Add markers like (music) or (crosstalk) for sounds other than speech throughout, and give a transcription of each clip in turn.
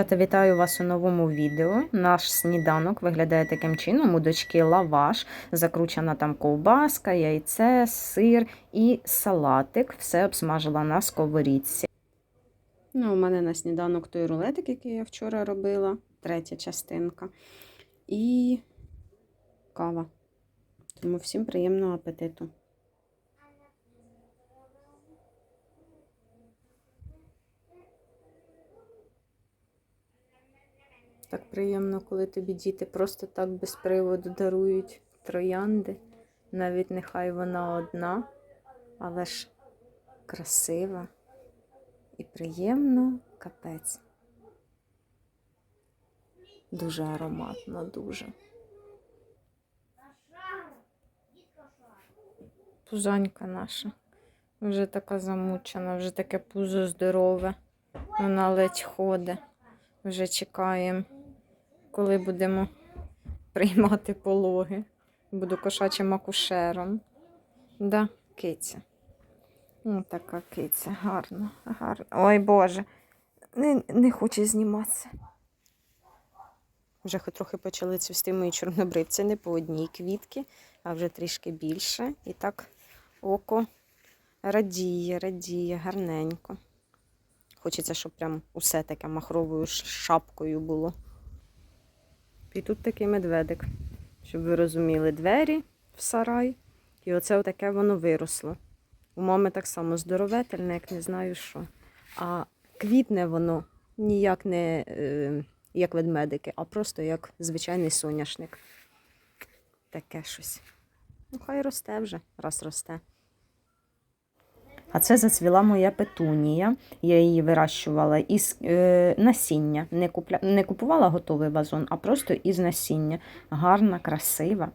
Дівчата, вітаю вас у новому відео. Наш сніданок виглядає таким чином. У дочки лаваш, закручена там ковбаска, яйце, сир і салатик. Все обсмажила на сковорідці. Ну, у мене на сніданок той рулетик, який я вчора робила, третя частинка. І кава. Тому всім приємного апетиту. Так приємно, коли тобі діти просто так без приводу дарують троянди. Навіть нехай вона одна, але ж красива і приємно капець. Дуже ароматно, дуже. Пузанька наша. Вже така замучена, вже таке пузо здорове. Вона ледь ходить. Вже чекаємо, коли будемо приймати пологи. Буду кошачим акушером. Да, киця. Ось така киця, гарна, гарна. Ой Боже, не, не хоче зніматися. Вже трохи почали цвісти мої чорнобривці, не по одній квітки, а вже трішки більше. І так око радіє, радіє, гарненько. Хочеться, щоб прям усе таке махровою шапкою було. І тут такий медведик, щоб ви розуміли, двері в сарай. І оце отаке воно виросло. У мами так само здоровительне, як не знаю що. А квітне воно ніяк не е, як ведмедики, а просто як звичайний соняшник. Таке щось. Ну, хай росте вже, раз росте. А це зацвіла моя петунія. Я її вирощувала із е, насіння. Не, купля... не купувала готовий вазон, а просто із насіння. Гарна, красива.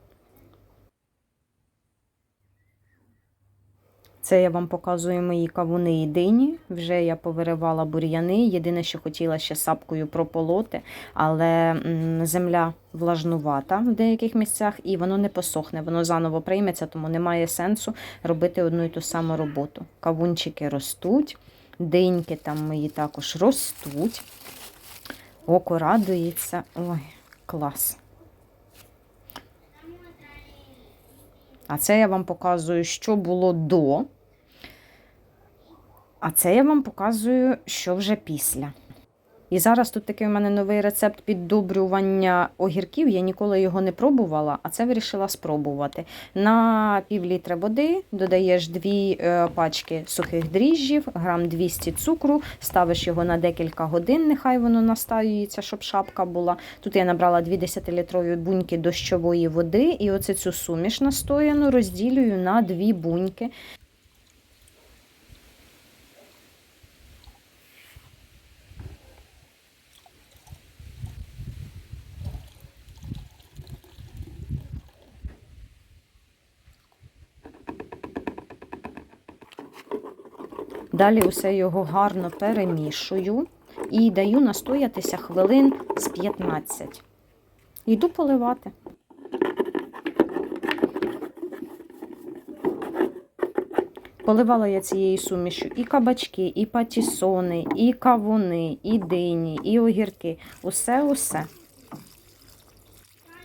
Це я вам показую мої кавуни і дині. Вже я повиривала бур'яни. Єдине, що хотіла ще сапкою прополоти, але земля влажнувата в деяких місцях і воно не посохне, воно заново прийметься, тому немає сенсу робити одну і ту саму роботу. Кавунчики ростуть, диньки там мої також ростуть. Око радується. Ой, клас. А це я вам показую, що було до. А це я вам показую, що вже після. І зараз тут такий у мене новий рецепт піддобрювання огірків. Я ніколи його не пробувала, а це вирішила спробувати. На пів літра води додаєш дві е, пачки сухих дріжджів, грам 200 цукру, ставиш його на декілька годин, нехай воно настаюється, щоб шапка була. Тут я набрала 2 10-літрові буньки дощової води, і оце цю суміш настояну розділюю на дві буньки. Далі усе його гарно перемішую і даю настоятися хвилин з 15. Йду поливати. Поливала я цією сумішю і кабачки, і патісони, і кавуни, і дині, і огірки. Усе-усе.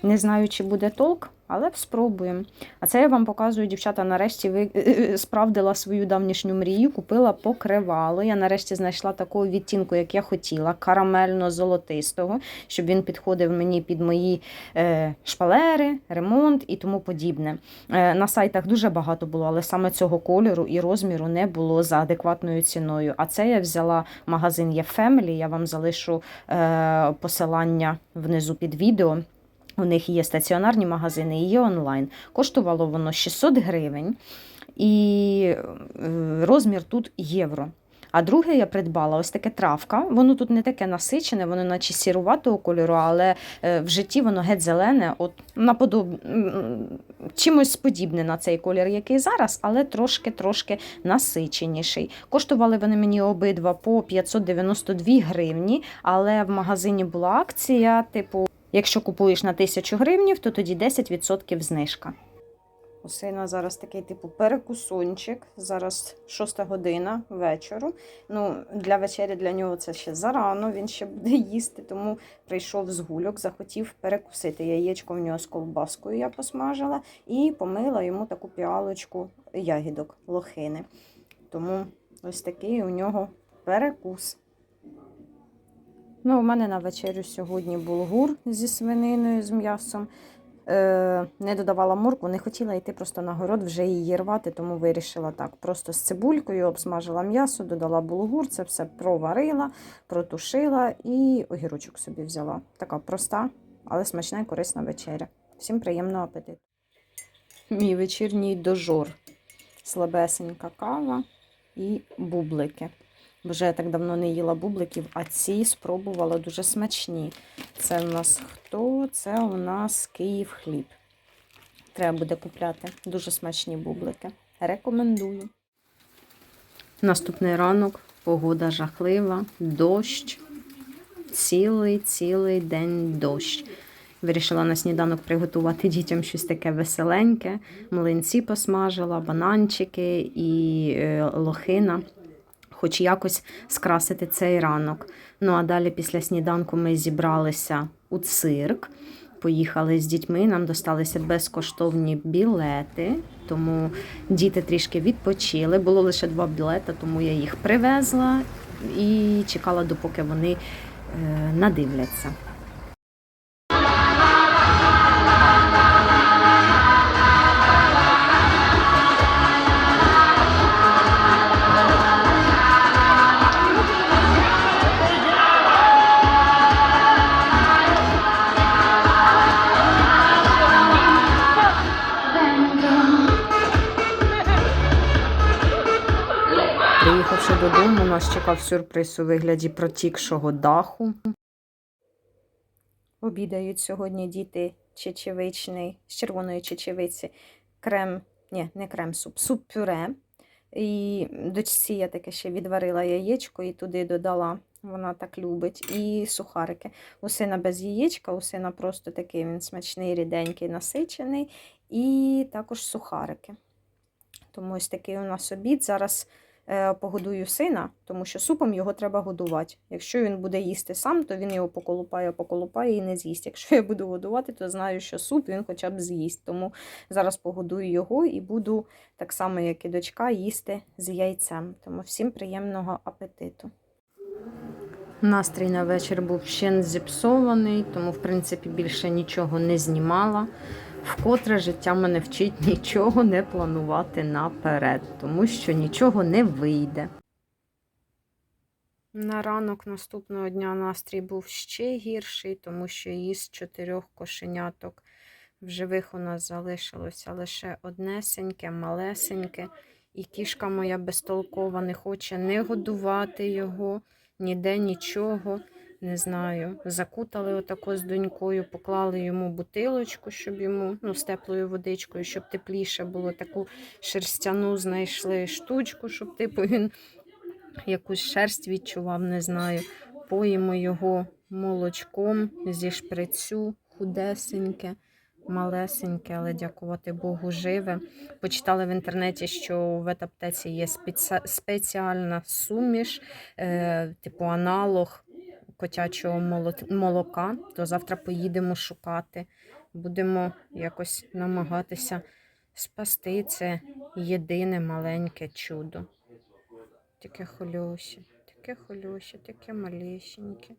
Не знаю, чи буде толк, але спробуємо. А це я вам показую, дівчата, нарешті ви справдила свою давнішню мрію, купила покривало. Я нарешті знайшла такого відтінку, як я хотіла, карамельно-золотистого, щоб він підходив мені під мої е, шпалери, ремонт і тому подібне. Е, на сайтах дуже багато було, але саме цього кольору і розміру не було за адекватною ціною. А це я взяла магазин є Family, я вам залишу е, посилання внизу під відео. У них є стаціонарні магазини і є онлайн. Коштувало воно 600 гривень, і е, розмір тут євро. А друге я придбала ось таке травка. Воно тут не таке насичене, воно наче сіруватого кольору, але е, в житті воно геть зелене, от наподоб... чимось подібне на цей колір, який зараз, але трошки-трошки насиченіший. Коштували вони мені обидва по 592 гривні, але в магазині була акція, типу. Якщо купуєш на 1000 гривнів, то тоді 10% знижка. У сина зараз такий типу перекусончик. Зараз 6 година вечору. Ну, для вечері для нього це ще зарано, він ще буде їсти, тому прийшов з гульок, захотів перекусити. Яєчко в нього з ковбаскою я посмажила і помила йому таку піалочку ягідок, лохини. Тому ось такий у нього перекус. Ну, у мене на вечерю сьогодні булгур зі свининою, з м'ясом. Е, не додавала моркву, не хотіла йти просто на город, вже її рвати, тому вирішила так. Просто з цибулькою обсмажила м'ясо, додала булгур, це все проварила, протушила і огірочок собі взяла. Така проста, але смачна і корисна вечеря. Всім приємного апетиту. Мій вечірній дожор. Слабесенька кава і бублики. Бо вже я так давно не їла бубликів, а ці спробувала дуже смачні. Це у нас хто? Це у нас Київ хліб. Треба буде купляти. Дуже смачні бублики. Рекомендую. Наступний ранок, погода жахлива, дощ. Цілий цілий день дощ. Вирішила на сніданок приготувати дітям щось таке веселеньке. Млинці посмажила, бананчики і е, лохина хоч якось скрасити цей ранок. Ну а далі після сніданку ми зібралися у цирк. Поїхали з дітьми, нам досталися безкоштовні білети, тому діти трішки відпочили. Було лише два білети, тому я їх привезла і чекала, допоки вони е, надивляться. Чекав сюрприз у вигляді протікшого даху. Обідають сьогодні діти чечевичний з червоної чечевиці, крем, ні, не крем суп, суп пюре. І дочці я таке ще відварила яєчко і туди додала. Вона так любить. І сухарики. У сина без яєчка, у сина просто такий він смачний, ріденький, насичений. І також сухарики. Тому ось такий у нас обід. Зараз погодую сина, тому що супом його треба годувати. Якщо він буде їсти сам, то він його поколупає, поколупає і не з'їсть. Якщо я буду годувати, то знаю, що суп він хоча б з'їсть. Тому зараз погодую його і буду так само, як і дочка, їсти з яйцем. Тому всім приємного апетиту. Настрій на вечір був ще зіпсований, тому, в принципі, більше нічого не знімала. Вкотре життя мене вчить нічого не планувати наперед, тому що нічого не вийде. На ранок наступного дня настрій був ще гірший, тому що із чотирьох кошеняток в живих у нас залишилося лише однесеньке, малесеньке, і кішка моя безтолкова не хоче не годувати його, ніде нічого. Не знаю, закутали отако з донькою, поклали йому бутилочку, щоб йому ну, з теплою водичкою, щоб тепліше було. Таку шерстяну знайшли штучку, щоб типу він якусь шерсть відчував, не знаю. Поїмо його молочком зі шприцю, худесеньке, малесеньке, але дякувати Богу, живе. Почитали в інтернеті, що в ветаптеці є спеці- спеціальна суміш, е, типу аналог котячого молока, то завтра поїдемо шукати. Будемо якось намагатися спасти це єдине маленьке чудо. Таке хольоще, таке хольоще, таке малесеньке.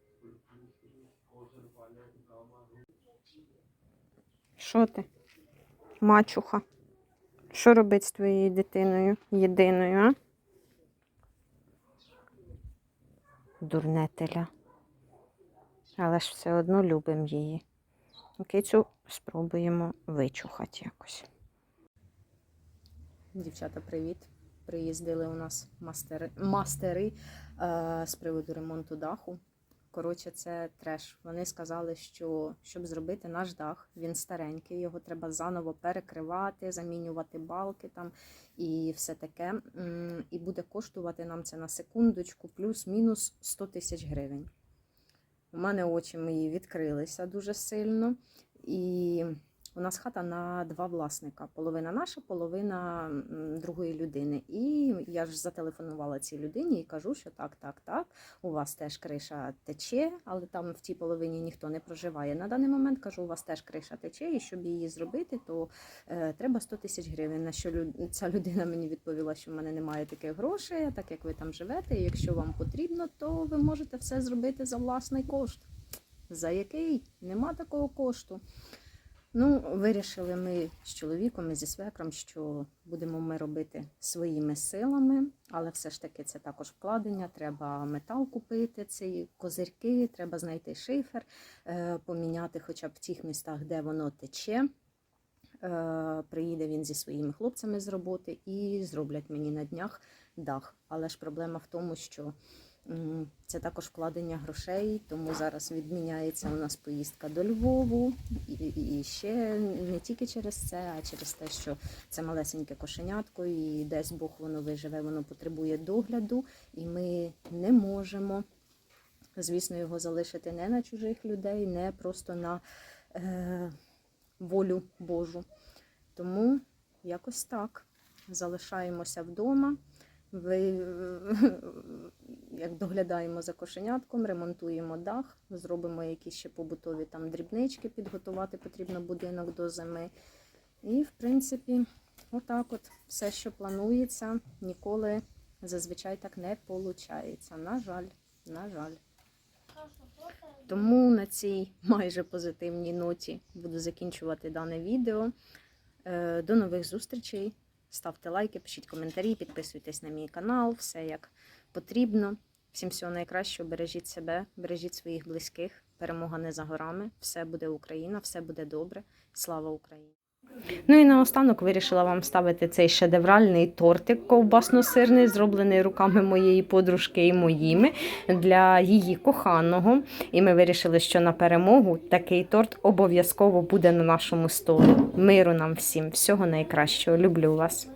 Що ти? Мачуха? Що робить з твоєю дитиною єдиною, а? Дурнетеля. Але ж все одно любимо її. Кицю спробуємо вичухати якось. Дівчата, привіт! Приїздили у нас мастери, мастери е, з приводу ремонту даху. Коротше, це треш. Вони сказали, що щоб зробити наш дах, він старенький, його треба заново перекривати, замінювати балки там і все таке. І буде коштувати нам це на секундочку, плюс-мінус 100 тисяч гривень. У мене очі мої відкрилися дуже сильно. І У нас хата на два власника. Половина наша, половина другої людини. І я ж зателефонувала цій людині і кажу, що так, так, так, у вас теж криша тече, але там в тій половині ніхто не проживає. На даний момент кажу, у вас теж криша тече, і щоб її зробити, то е, треба 100 тисяч гривень. На що лю- ця людина мені відповіла, що в мене немає таких грошей, так як ви там живете, і якщо вам потрібно, то ви можете все зробити за власний кошт. За який? Нема такого кошту. Ну, вирішили ми з чоловіком і зі свекром, що будемо ми робити своїми силами, але все ж таки це також вкладення. Треба метал купити, ці козирки, треба знайти шифер, е, поміняти хоча б в тих містах, де воно тече. Е, Приїде він зі своїми хлопцями з роботи і зроблять мені на днях дах. Але ж проблема в тому, що це також вкладення грошей, тому зараз відміняється у нас поїздка до Львову. І, ще не тільки через це, а через те, що це малесеньке кошенятко, і десь Бог воно виживе, воно потребує догляду, і ми не можемо, звісно, його залишити не на чужих людей, не просто на е, волю Божу. Тому якось так. Залишаємося вдома. Ви, (laughs) як доглядаємо за кошенятком, ремонтуємо дах, зробимо якісь ще побутові там дрібнички, підготувати потрібно будинок до зими. І, в принципі, отак от все, що планується, ніколи зазвичай так не виходить. На жаль, на жаль. Тому на цій майже позитивній ноті буду закінчувати дане відео. Е, До нових зустрічей. Ставте лайки, пишіть коментарі, підписуйтесь на мій канал, все як потрібно. Всім всього найкращого, бережіть себе, бережіть своїх близьких. Перемога не за горами. Все буде Україна, все буде добре. Слава Україні! Ну і наостанок вирішила вам ставити цей шедевральний тортик ковбасно-сирний, зроблений руками моєї подружки і моїми для її коханого. І ми вирішили, що на перемогу такий торт обов'язково буде на нашому столі. Миру нам всім, всього найкращого. Люблю вас.